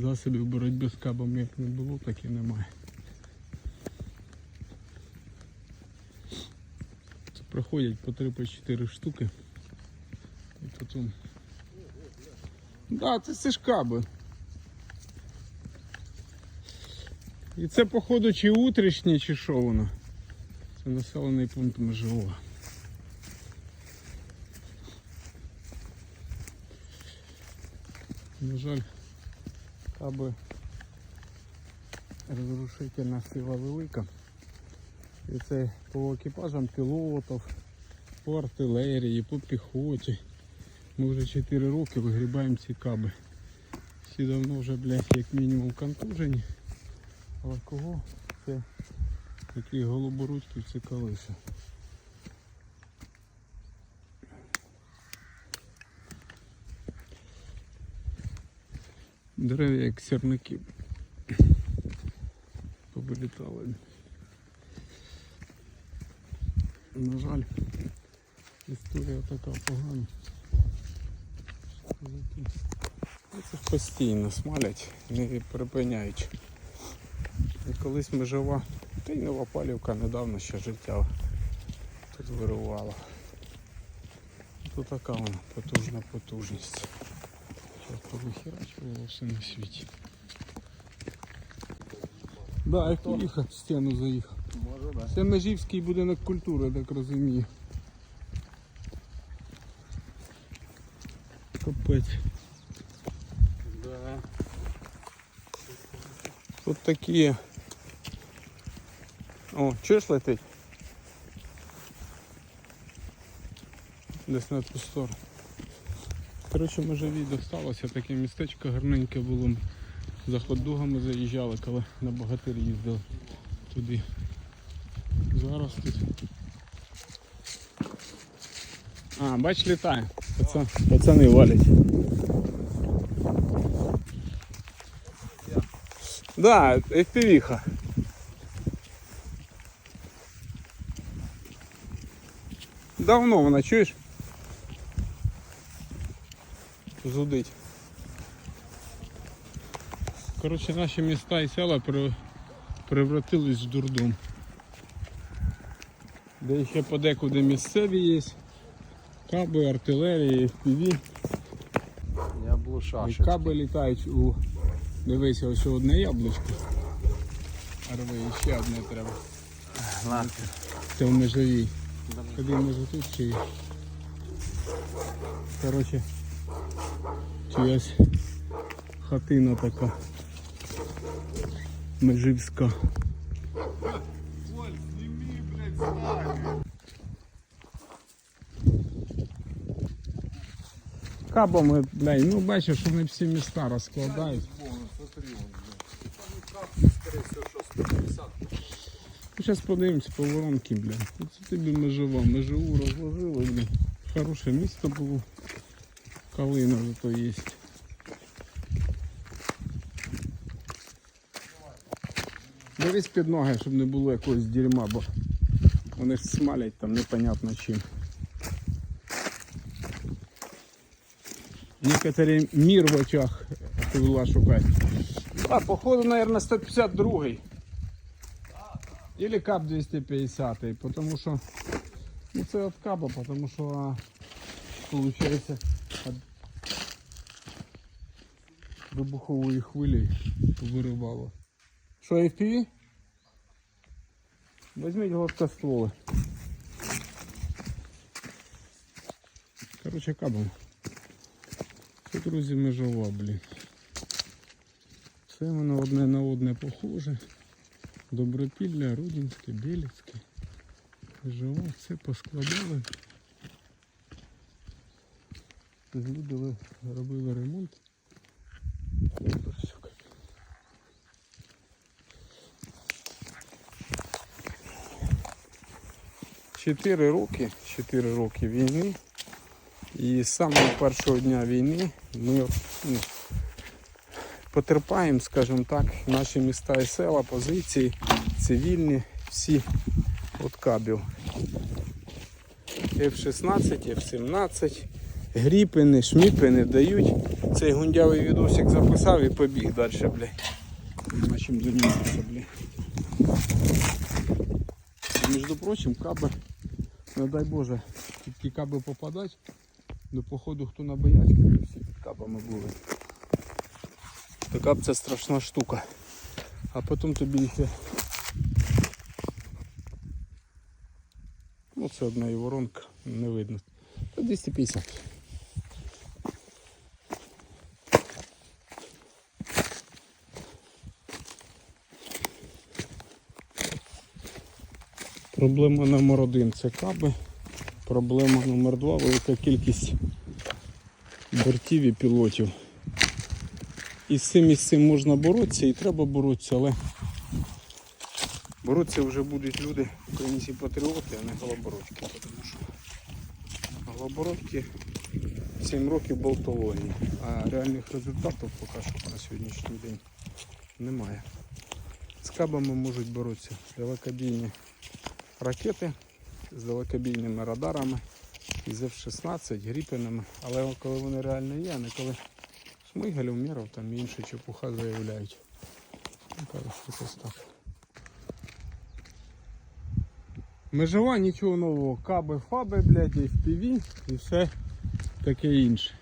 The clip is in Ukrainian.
Засобів боротьби з кабом як не було, так і немає. Це проходять по 3-4 штуки. І потім. Да, це, це ж каби. І це, походу, чи утрішнє, чи що воно. Це населений пункт Межова. На жаль, каби розрушительна сила велика. І це по екіпажам пілотів, по артилерії, по піхоті. Ми вже 4 роки вигрібаємо ці каби. Всі давно вже, блядь, як мінімум контужені. Але кого це таких голобородьків це Дерева як сірники повилітали. На жаль, історія така погана. Ну, Це постійно смалять, не припиняючи. Колись межова, та й нова палівка недавно ще життя тут вирувала. Тут така вона потужна потужність. Зараз повихерачувало все на світі. Да, як поїхав, в стіну заїхав. Може, да. Це Межівський будинок культури, я так розумію. Капець. Да. Тут такі. О, чуєш летить? Десь на ту сторону. Коротше, межові досталося, таке містечко гарненьке було. За хот-догами заїжджали, коли на богатир їздили туди. Зараз тут. А, бач, літає. Пацан, пацани валять. Да, FPV-ха. Давно вона, чуєш? Зудить. Коротше, наші міста і села превратились в дурдом. Де ще подекуди місцеві є. Каби, артилерії, FPV. І каби літають у. Дивися, ось одне яблучко. Рви, ще одне треба. Це в межовій. Ходи може тут чи. Коротше. Чиясь хатина така. Межівська. Кабами, блядь, ну бачиш, що вони всі міста розкладають. Зараз подивимось по воронки, бля. Це тобі межова. Межову розложили, бля. Хороше місто було. Калина зато є. Дивись під ноги, щоб не було якогось дерьма, бо вони ж смалять там непонятно чим. Некоторі мір в очах Павла шукають. А, походу, наверное, 152 Или кап 250 потому что ну це от каба, потому что получается от вибухової хвилі виривало. Що, FPV? Візьміть гладкостволи. Короче, кабом. Це, друзі, межова, блін. Все воно одне на одне похоже. Добропілля, Рудінське, Білівське. Межова, все поскладали. Люди робили ремонт. Чотири роки, чотири роки війни. І з самого першого дня війни ми ну, потерпаємо, скажімо так, наші міста і села, позиції, цивільні, всі від кабів. F-16, F-17, гріпини, шміпини дають. Цей гундявий відосик записав і побіг далі, блядь. Нема чим займатися, блядь. Між прочим, каби, не дай Боже, під ті каби попадать, до походу хто на боячку, всі під кабами були. То кап це страшна штука. А потім тобі йти. Ну це одна і воронка, не видно. Та 250. Проблема номер один це каби. Проблема номер два велика кількість бортів і пілотів. І з цим і з цим можна боротися і треба боротися, але боротися вже будуть люди, українці патріоти, а не голобородьки. Тому що голобородьки 7 років болтології, а реальних результатів поки що на сьогоднішній день немає. З кабами можуть боротися далекобійні ракети з далекобійними радарами із F-16, гріпенами, але коли вони реально є, а не коли Шмигаль, Уміров, там і інша чепуха заявляють. Ну, кажуть, це так. Межова нічого нового. Каби, фаби, блядь, FPV і все таке інше.